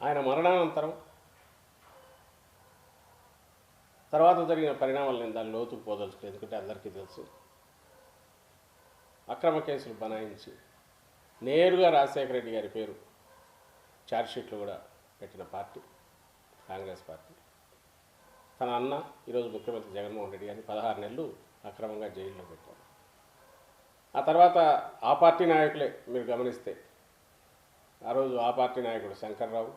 ఆయన మరణానంతరం తర్వాత జరిగిన పరిణామాలు నేను దాని లోతుకు పోదలుచుకో ఎందుకంటే అందరికీ తెలుసు. అక్రమ కేసులు బనాయించి నేరుగా రాజశేఖర రెడ్డి గారి పేరు ఛార్జ్షీట్లు కూడా పెట్టిన పార్టీ కాంగ్రెస్ పార్టీ. తన అన్న ఈరోజు ముఖ్యమంత్రి జగన్మోహన్ రెడ్డి గారిని పదహారు నెలలు అక్రమంగా జైల్లో పెట్టారు. ఆ తర్వాత ఆ పార్టీ నాయకులే మీరు గమనిస్తే ఆ రోజు ఆ పార్టీ నాయకుడు శంకర్రావు.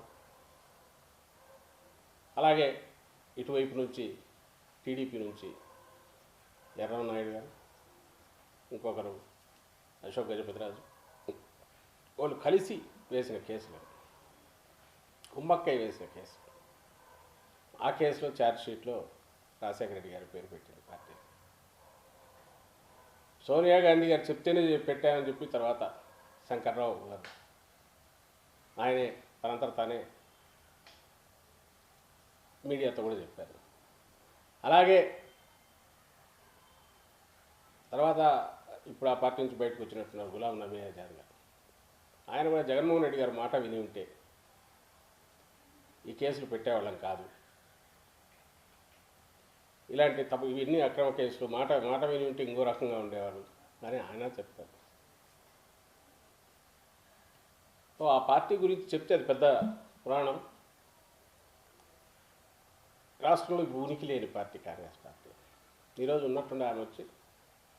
అలాగే ఇటువైపు నుంచి టీడీపీ నుంచి ఎర్రవ నాయుడు గారు ఇంకొకరు అశోక్ గజపతిరాజు వాళ్ళు కలిసి వేసిన కేసులు కుమ్మక్కయ్య వేసిన కేసు. ఆ కేసులో ఛార్జ్షీట్లో రాజశేఖర రెడ్డి గారి పేరు పెట్టింది పార్టీ. సోనియా గాంధీ గారు చెప్తేనే పెట్టామని చెప్పి తర్వాత శంకర్రావు గారు ఆయనే తనంతట తానే మీడియాతో కూడా చెప్పారు. అలాగే తర్వాత ఇప్పుడు ఆ పార్టీ నుంచి బయటకు వచ్చినట్టున్నారు గులాం నబీ ఆజాద్ గారు. ఆయన కూడా జగన్మోహన్ రెడ్డి గారు మాట విని ఉంటే ఈ కేసులు పెట్టేవాళ్ళం కాదు. ఇలాంటి తప్పు ఇవన్నీ అక్రమ కేసులు మాట మాట విని ఉంటే ఇంకో రకంగా ఉండేవారు అని ఆయన చెప్తారు. సో ఆ పార్టీ గురించి చెప్తే అది పెద్ద పురాణం. రాష్ట్రంలో ఇప్పుడు ఉనికి లేని పార్టీ కాంగ్రెస్ పార్టీ. ఈరోజు ఉన్నట్టుండి ఆమె వచ్చి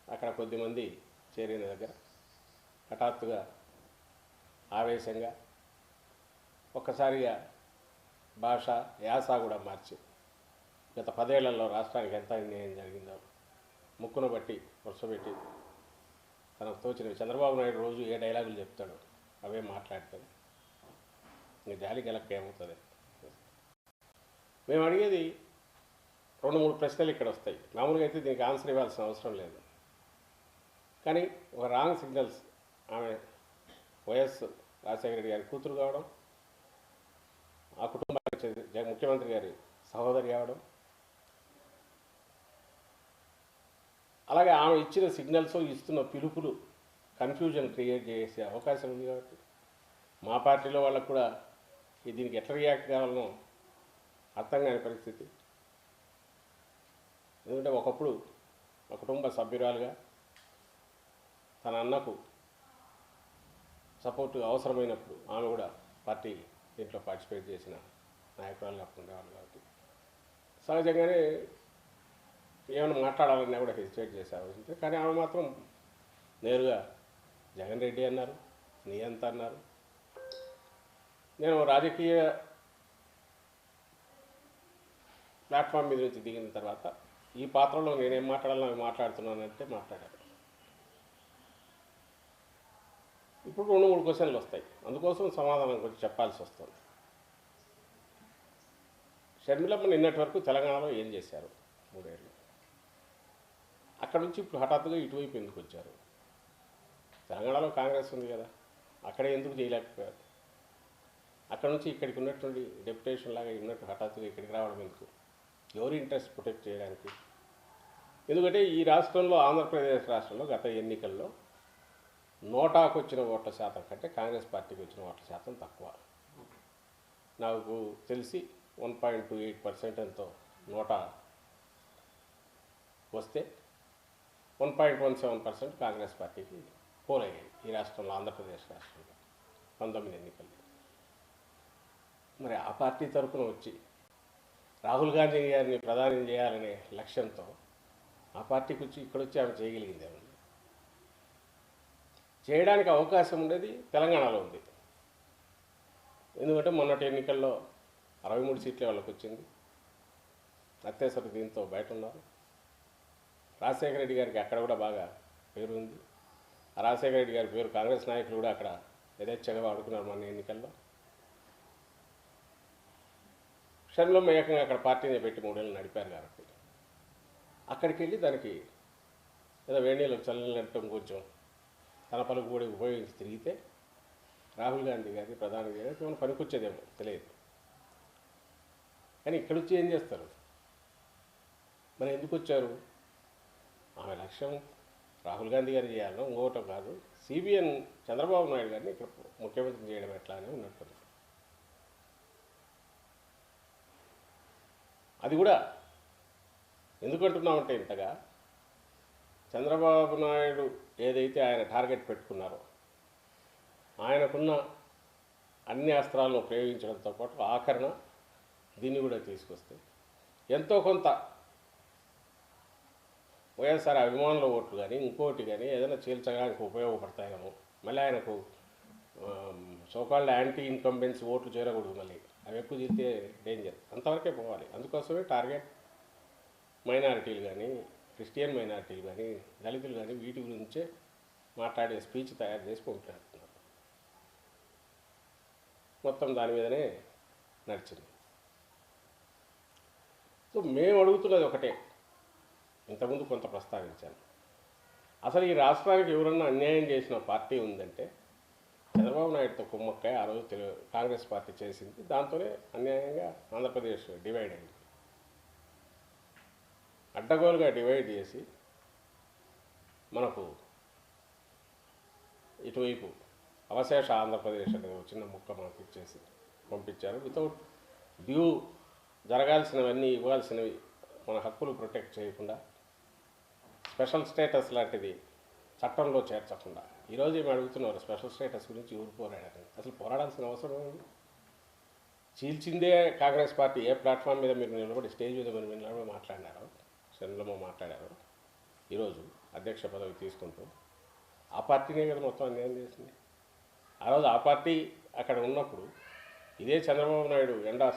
అక్కడ కొద్దిమంది చేరిన దగ్గర హఠాత్తుగా ఆవేశంగా ఒక్కసారిగా భాష యాస కూడా మార్చి గత పదేళ్ళలో రాష్ట్రానికి ఎంత అన్యాయం జరిగిందో ముక్కును బట్టి వరుసపెట్టి తనకు తోచిన చంద్రబాబు నాయుడు రోజు ఏ డైలాగులు చెప్తాడు అవే మాట్లాడతాడు ఇంక జాలి గెలక్క ఏమవుతుంది? మేము అడిగేది రెండు మూడు ప్రశ్నలు ఇక్కడ వస్తాయి. మామూలుగా అయితే దీనికి ఆన్సర్ ఇవ్వాల్సిన అవసరం లేదు. కానీ ఒక రాంగ్ సిగ్నల్స్ ఆమె వైఎస్ రాజశేఖర రెడ్డి గారి కూతురు కావడం ఆ కుటుంబానికి చెందిన ముఖ్యమంత్రి గారి సహోదరి కావడం అలాగే ఆమె ఇచ్చిన సిగ్నల్స్ ఇస్తున్న పిలుపులు కన్ఫ్యూజన్ క్రియేట్ చేసే అవకాశం ఉంది కాబట్టి మా పార్టీలో వాళ్ళకు కూడా దీనికి ఎట్లా రియాక్ట్ కావాలనో అర్థం కాని పరిస్థితి. ఎందుకంటే ఒకప్పుడు ఒక కుటుంబ సభ్యురాలుగా తన అన్నకు సపోర్ట్ అవసరమైనప్పుడు ఆమె కూడా పార్టీ దీంట్లో పార్టిసిపేట్ చేసిన నాయకురాలు అప్పుడు ఉండేవాళ్ళు కాబట్టి. సహజంగానే ఏమైనా మాట్లాడాలన్నా కూడా హెసిటేట్ చేసే అవసరం కానీ ఆమె మాత్రం నేరుగా జగన్ రెడ్డి అన్నారు నీ ఎంత అన్నారు. నేను రాజకీయ ప్లాట్ఫామ్ మీద నుంచి దిగిన తర్వాత ఈ పాత్రలో నేనేం మాట్లాడాలని అవి మాట్లాడుతున్నానంటే మాట్లాడాను. ఇప్పుడు రెండు మూడు క్వశ్చన్లు వస్తాయి. అందుకోసం సమాధానం గురించి చెప్పాల్సి వస్తుంది. షర్మిలమ్మ నిన్నటి వరకు తెలంగాణలో ఏం చేశారు? మూడేళ్ళు. అక్కడ నుంచి ఇప్పుడు హఠాత్తుగా ఇటువైపు ఎందుకు వచ్చారు? తెలంగాణలో కాంగ్రెస్ ఉంది కదా అక్కడ ఎందుకు చేయలేకపోయారు? అక్కడ నుంచి ఇక్కడికి ఉన్నటువంటి డెప్యుటేషన్ లాగా ఉన్నట్టు హఠాత్తుగా ఇక్కడికి రావడం ఎందుకు? ఎవరి ఇంట్రెస్ట్ ప్రొటెక్ట్ చేయడానికి? ఎందుకంటే ఈ రాష్ట్రంలో ఆంధ్రప్రదేశ్ రాష్ట్రంలో గత ఎన్నికల్లో నోటాకు వచ్చిన ఓట్ల శాతం కంటే కాంగ్రెస్ పార్టీకి వచ్చిన ఓట్ల శాతం తక్కువ. నాకు తెలిసి one point two eight percent ఎంతో నోటా వస్తే one point one seven percent Congress పార్టీకి పోలయ్యాయి ఈ రాష్ట్రంలో ఆంధ్రప్రదేశ్ రాష్ట్రంలో పంతొమ్మిది ఎన్నికల్లో మరి ఆ పార్టీ తరఫున వచ్చి రాహుల్ గాంధీ గారిని ప్రధాని చేయాలనే లక్ష్యంతో ఆ పార్టీకి వచ్చి ఇక్కడ వచ్చి ఆమె చేయగలిగింది ఏమన్నా చేయడానికి అవకాశం ఉండేది తెలంగాణలో ఉంది. ఎందుకంటే మొన్నటి ఎన్నికల్లో అరవై మూడు సీట్లే వాళ్ళకి వచ్చింది. అత్యవసర దీంతో బయట ఉన్నారు. రాజశేఖర రెడ్డి గారికి అక్కడ కూడా బాగా పేరు ఉంది. రాజశేఖర రెడ్డి గారి పేరు కాంగ్రెస్ నాయకులు కూడా అక్కడ యథేచ్ఛగా వాడుకున్నారు మన ఎన్నికల్లో. షర్మిలమ్మ ఏకంగా అక్కడ పార్టీని పెట్టి మూడేళ్ళు నడిపారు కాబట్టి. అక్కడికి వెళ్ళి దానికి ఏదో వేణీలో చల్లనట్టం కొంచెం తన పలుకు కూడా ఉపయోగించి తిరిగితే రాహుల్ గాంధీ గారికి ప్రధాని గారికి ఏమైనా పనికొచ్చేదేమో తెలియదు. కానీ ఇక్కడ వచ్చి ఏం చేస్తారు? మరి ఎందుకు వచ్చారు ఆమె లక్ష్యం రాహుల్ గాంధీ గారు చేయాలో ఇంకోటం కాదు సిబిఎన్ చంద్రబాబు నాయుడు గారిని ఇక్కడ ముఖ్యమంత్రి చేయడం ఎట్లా అని ఉన్నట్టుంది అది కూడా ఎందుకంటున్నామంటే ఇంతగా చంద్రబాబు నాయుడు ఏదైతే ఆయన టార్గెట్ పెట్టుకున్నారో ఆయనకున్న అన్ని అస్త్రాలను ప్రయోగించడంతో పాటు ఆఖరణ దీన్ని కూడా తీసుకొస్తే ఎంతో కొంత వైఎస్ఆర్ అభిమానుల ఓట్లు కానీ ఇంకోటి కానీ ఏదైనా చీల్చడానికి ఉపయోగపడతాయేమో. మళ్ళీ ఆయనకు సోకాల్డ్ యాంటీ ఇన్కంబెన్స్ ఓట్లు చేరకూడదు మళ్ళీ. అవి ఎక్కువ చేస్తే డేంజర్ అంతవరకే పోవాలి. అందుకోసమే టార్గెట్ మైనారిటీలు కానీ క్రిస్టియన్ మైనారిటీలు కానీ దళితులు కానీ వీటి గురించే మాట్లాడే స్పీచ్ తయారు చేసి పంపిస్తున్నారు మొత్తం దాని మీదనే నడిచింది. సో మేము అడుగుతున్నది ఒకటే. ఇంతకుముందు కొంత ప్రస్తావించాను. అసలు ఈ రాష్ట్రానికి ఎవరన్నా అన్యాయం చేసిన పార్టీ ఉందంటే చంద్రబాబు నాయుడుతో కుమ్మక్కాయ ఆ రోజు తెలు కాంగ్రెస్ పార్టీ చేసింది. దాంతోనే అన్యాయంగా ఆంధ్రప్రదేశ్ డివైడ్ అయింది. అడ్డగోలుగా డివైడ్ చేసి మనకు ఇటువైపు అవశేష ఆంధ్రప్రదేశ్ అనే వచ్చిన చిన్న ముక్క మనకు ఇచ్చేసి పంపించారు. వితౌట్ డ్యూ జరగాల్సినవన్నీ ఇవ్వాల్సినవి మన హక్కులు ప్రొటెక్ట్ చేయకుండా స్పెషల్ స్టేటస్ లాంటిది చట్టంలో చేర్చకుండా. ఈరోజు ఏమి అడుగుతున్నారు? స్పెషల్ స్టేటస్ గురించి ఎవరు పోరాడారని అసలు పోరాడాల్సిన అవసరం ఉంది చీల్చిందే కాంగ్రెస్ పార్టీ. ఏ ప్లాట్ఫామ్ మీద మీరు నిలబడి స్టేజ్ మీద మీరు నిలబడి మాట్లాడినారో? సెంట్రల్లో మాట్లాడారు. ఈరోజు అధ్యక్ష పదవి తీసుకుంటూ ఆ పార్టీనే కదా మొత్తం అన్యాయం చేసింది. ఆ రోజు ఆ పార్టీ అక్కడ ఉన్నప్పుడు ఇదే చంద్రబాబు నాయుడు ఎండాస్